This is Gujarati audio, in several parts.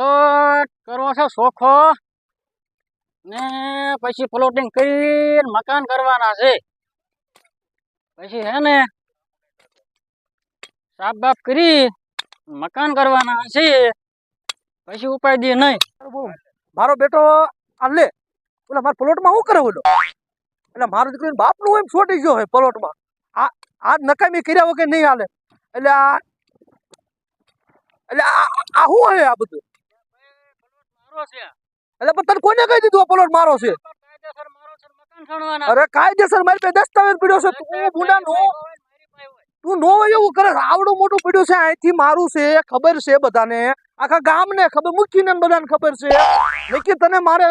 પ્લોટ કરવો છે સોખો ને પછી પ્લોટિંગ કરીને મકાન કરવાના છે. પછી હે ને સાફ બાપ કરી મકાન કરવાના છે. પછી ઉપાય દે નહીં. મારો બેટો આ લે. ઓલા મારા પ્લોટમાં શું કરે ઓલો? એટલે મારો દીકરો બાપનું એમ છોટી ગયો હોય પ્લોટમાં આ આ નકામી કર્યા વગર નહીં હાલે. એટલે આ એટલે આ શું હે આ બધું? એટલે પણ તને કોને કહી દીધું આ મારો છે? કાયદેસર મારો છે મકાન ખણવાના અરે કાયદેસર મારી પાસે દસ્તાવેજ પડ્યો છે. તું બુડા નો. તું નો એવું કરે આવડું મોટું પડ્યું છે અહીંથી મારું છે ખબર છે બધાને. આખા ગામને ખબર મુખીને બધાને ખબર છે. નક્કી તને મારે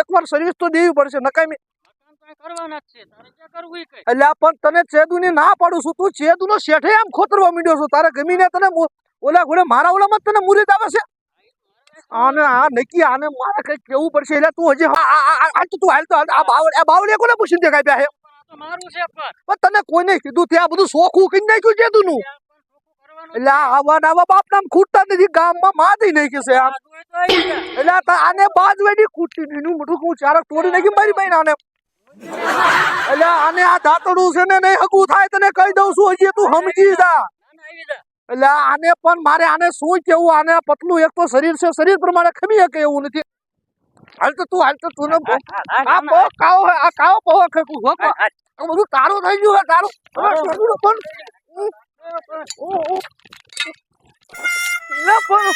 એકવાર સર્વિસ તો દેવી પડશે. નકામી મકાન એટલે પણ તને ચેદુની ના પાડું છું. તું ચેદુનો શેઠે આમ ખોતરવા માંડ્યો છું. તારે ગમીને તને ઓલા ઘોડે મારા ઓલામાં તને મુરીદ આવે છે? આને આ નકી આને મારે કઈ કેવું પડશે એટલે તું હજી આ- આ- આ- આ તું હાલ તો આ બાવળ આ બાવળીએ કોને પૂછીને દેખાય પ્યા હે મારું છે પણ. તને કોઈને કીધું ત્યાં બધું સોખું કઈ નાખ્યું છે તું નું? એટલે આવા ને બાપ નામ ખૂટતા નથી ગામમાં માદી નહીં છે આમ. તો. એટલે તા- આને બાજવેડી કૂટી દીધું મોટું હું ચારક તોડી નાખી મારી બહેન આને. એટલે આને આ દાંતડું છે ને નહીં હકું થાય તને કહી દઉં છું હજી તું સમજી જા. એટલે આને પણ મારે આને શું કેવું? આને પતલું એક તો શરીર છે શરીર પ્રમાણે ખમી શકે એવું નથી. હાલ તો તું હાલ તો તું આ બહુ કાવો આ કાવો બહુ ખેકું હો હા, હા. આ. બધું તારું થઈ ગયું તારું. પણ. ઓ. પણ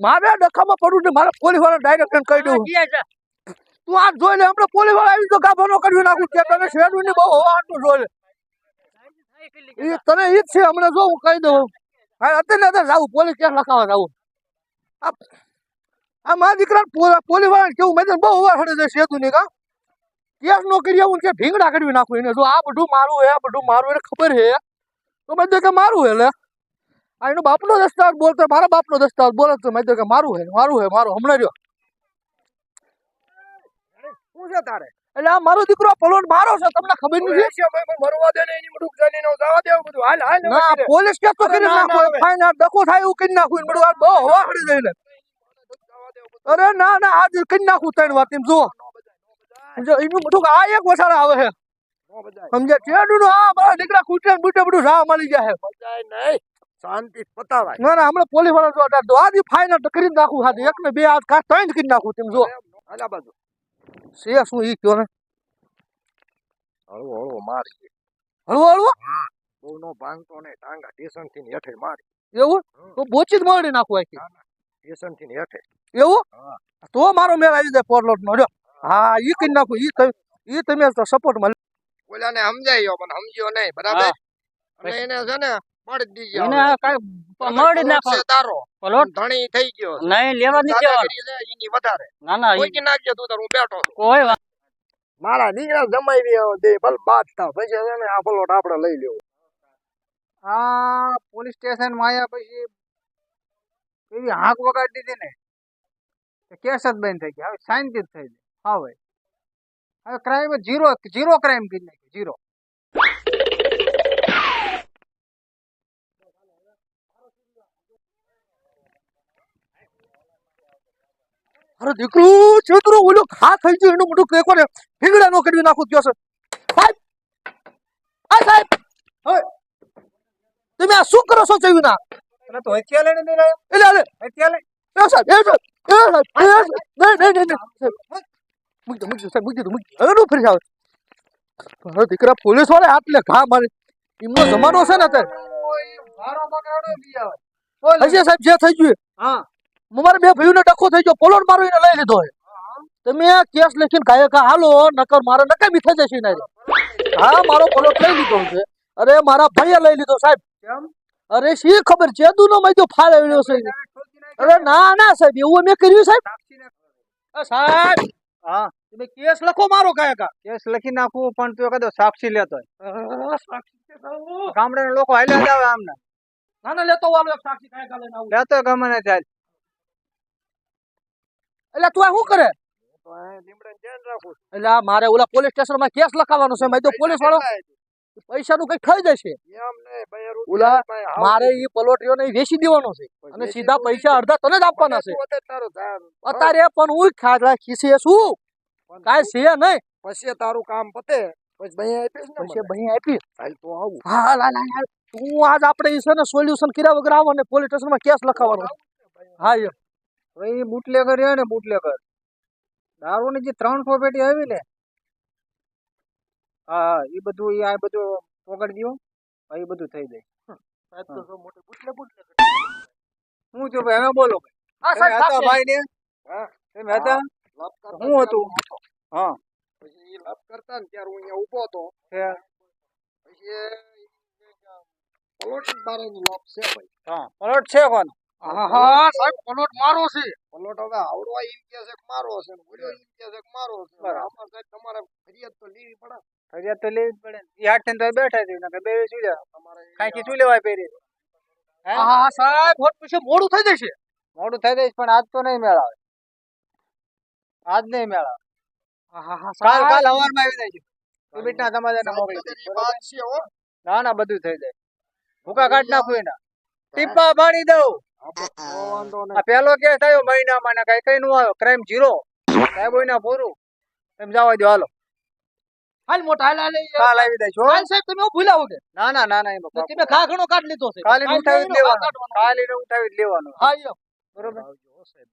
મારે ડખામાં પડું છે મારા પોલીસવાળા ડાયરેક્ટ કહી દઉં. તું આ જોઈ લે આપણે પોલીસવાળા આવી તો ગાભાનો કરી નાખું કે તને શેરડી બહુ હોવાનું જોઈ લે. તને ઈ જ છે, હમણાં જો હું કહી દઉં. હા, અત્યારે અત્યારે જાવું પોલીસ કેસ લખાવા જાવું આ મારા દીકરા પોલીસવાળા કેવું, મેં બહુ વાર હડે છે સેતુ ની કા? કેસ નો કરી આવું કે ભીંગડા કરવી નાખું એને. જો આ બધું મારું હે, આ બધું મારું, એને ખબર હે. તો મેં કે મારું એટલે આ એનો બાપનો દસ્તાવેજ બોલતો, મારા બાપનો દસ્તાવેજ બોલે તો મેં કે મારું હે મારું હે, મારું. હમણાં રહ્યો. છે તારે. એટલે આ મારો દીકરો પલોટ મારો છે તમને ખબર નથી મરવા દે ને એની બધું જાની નો જવા દેવું બધું. હાલ હાલ ના પોલીસ કેસ તો કરી નાખો ફાઈન આ થાય એવું કરી નાખું બધું. આ બહુ હવા હળી જઈને અરે ના ના આજ કરી નાખું ત્રણ વાત એમ જુઓ. જો એનું બધું આ એક વસાડા આવે છે. સમજે ચેડું નું આ મારા દીકરા કુટે બુટે બધું રાહ મળી જાય નહીં. શાંતિ પતાવાય. ના ના હમણાં પોલીસવાળા જો ફાઈન કરી નાખું હાથ એક ને બે આજ કાંઈ ત્રણ કરી નાખું તેમ જો બાજુ. છે શું ઈ કયો ને હળવો હળવો મારી હળવો હળવો બહુ નો ભાંગતો ને ટાંગા સ્ટેશનથી હેઠે મારી એવું તો બોચી જ મળી નાખું આખી સ્ટેશનથી હેઠે એવું તો મારો મેળ આવી જાય પોરલોટ નો જો હા ઈ કરી નાખું ઈ તમે ઈ તમે સપોર્ટમાં ઓલાને સમજાય પણ સમજ્યો નહીં બરાબર. અને એને છે ને પાડી દીધી એને હવે. આ કાંઈ મળી પ્લોટ નાખો છે તારો. પ્લોટ ધણી થઈ ગયો નહીં લેવા નથી દેવાનું. એની વધારે. ના ના ઈ કોઈ નાખજે તું તાર હું બેઠો કોઈ મારા દીકરા જમાઈ દે ભલ બાદ થાવ. પછી છે આ પ્લોટ આપણે લઈ લેવો. આ પોલીસ સ્ટેશનમાં આવ્યા પછી એવી હાંક વગાડી દીધી ને. કેસ જ બંધ થઈ ગયા. હવે શાંતિ જ થઈ ગઈ. હા ભાઈ. હવે ક્રાઇમ જીરો જીરો ક્રાઇમ કરી નાખ્યો જીરો અરે દીકરું છેતરો ઓલો ખા થઈ ગયો એનું મોટું કેકો ને ફીંગડા નો કરી નાખું ગયો છે. સાહેબ આ સાહેબ તમે આ શું કરો છો ચવીના એટલે તો હથિયાર લઈને દઈ રહ્યો. એટલે અરે હથિયાર લઈ એ સાહેબ એ સાહેબ એ સાહેબ નહીં નહીં નહીં નહીં. મૂકી દો મૂકી દો સાહેબ મૂકી દો મૂકી હવે ફરી આવે. મારો દીકરા પોલીસવાળા હાથ લે ઘા મારે. એમનો જમાનો છે ને અત્યારે. હજી સાહેબ જે થઈ ગયું હા. મારે બે ભાઈઓને ડખો થઈ ગયો પોલોન મારો એને લઈ લીધો તમે કેસ લખીને કાયે કા હાલો નકર મારે નકામી થઈ જશે ને હા મારો પોલોટ લઈ લીધો છે. અરે મારા ભાઈએ લઈ લીધો સાહેબ. અરે શી ખબર? છે નો મેં ફાળ આવ્યો છે. અરે ના ના સાહેબ એવું મેં કર્યું સાહેબ? સાહેબ! હા. તમે કેસ લખો મારો કાયે કા કેસ લખી નાખું પણ તું કદો સાક્ષી લેતો. ગામડાના લોકો હાલ્યા આવે આમને. ના ના લેતો વાલો એક સાક્ષી કાયે કા લઈને આવું. લેતો ગમે ને ચાલ એટલે તું આ શું કરે? એટલે મારે ઓલા પોલીસ સ્ટેશનમાં કેસ લખાવવાનો છે મેં તો પોલીસ વાળો પૈસાનું કઈ થઈ જશે. ઓલા, મારે એ પલોટીઓ ને વેચી દેવાનો છે. અને સીધા પૈસા અડધા તને જ આપવાના છે? અત્યારે પણ હું ખાડા ખીસે શું? કાઈ છે નહીં. પછી તારું કામ પતે. પછી ભાઈ આપીશ ને પછી મને. બહી આપી હાલ તો આવું. હા આજ આપણે છે ને સોલ્યુશન કર્યા વગર આવો ને પોલીસ સ્ટેશનમાં કેસ લખાવવાનો હા એમ હવે એ બુટલેગર રહ્યા ને બુટલેગર. દારૂની જે ત્રણસો પેટી આવી ને હા એ બધું એ આ બધું પોગાડી દો એ બધું થઈ જાય. હું. છું ભાઈ હવે બોલો ભાઈ. હતા. ભાઈ ને? હા. તમે હતા? હું હતું? હા પછી લપ કરતા ને ત્યારે હું અહીંયા ઊભો હતો. છે. પછી પલોટ લપ છે ભાઈ. હા પલોટ છે કોનો? હા સાહેબ પલોટ મારો છે. પલોટ હવે આવડો એમ કે છે મારો છે ઓલો એમ કે છે મારો છે. આમાં સાહેબ તમારે ફરિયાદ તો લેવી પડે. ફરિયાદ તો લેવી પડે. ઈ હાથ તો બેઠા છે નકર બે શું જા તમારે કાંઈથી શું લેવાય પહેરી? હા? સાહેબ હોત પછી મોડું થઈ જશે. મોડું થઈ જશે પણ આજ તો નહીં મેળાવે. આજ નહીં મેળાવે. કાલ કાલ હવારમાં આવી જાય તો બીટના સમાધાન મોકલી દે. છે ના ના બધું થઈ જાય. ભૂકા કાઢ નાખું એના. ટીપા પાડી દઉં. આ પેલો કેસ થયો મહિનામાં ને કઈ કઈ નું આવ્યો. ક્રાઇમ જીરો સાહેબ ને પૂરું તમે જવા દો હાલો. હાલ મોટા હાલ હાલ કાલ આવી છો હાલ સાહેબ તમે ભૂલા કે? ના ના ના ના એમાં તમે ખા ઘણો કાઢ લીધો છે. કાલે ઉઠાવી જ લેવાનો. કાઢવાનો. ઉઠાવી જ લેવાનો. હા બરોબર? સાહેબ.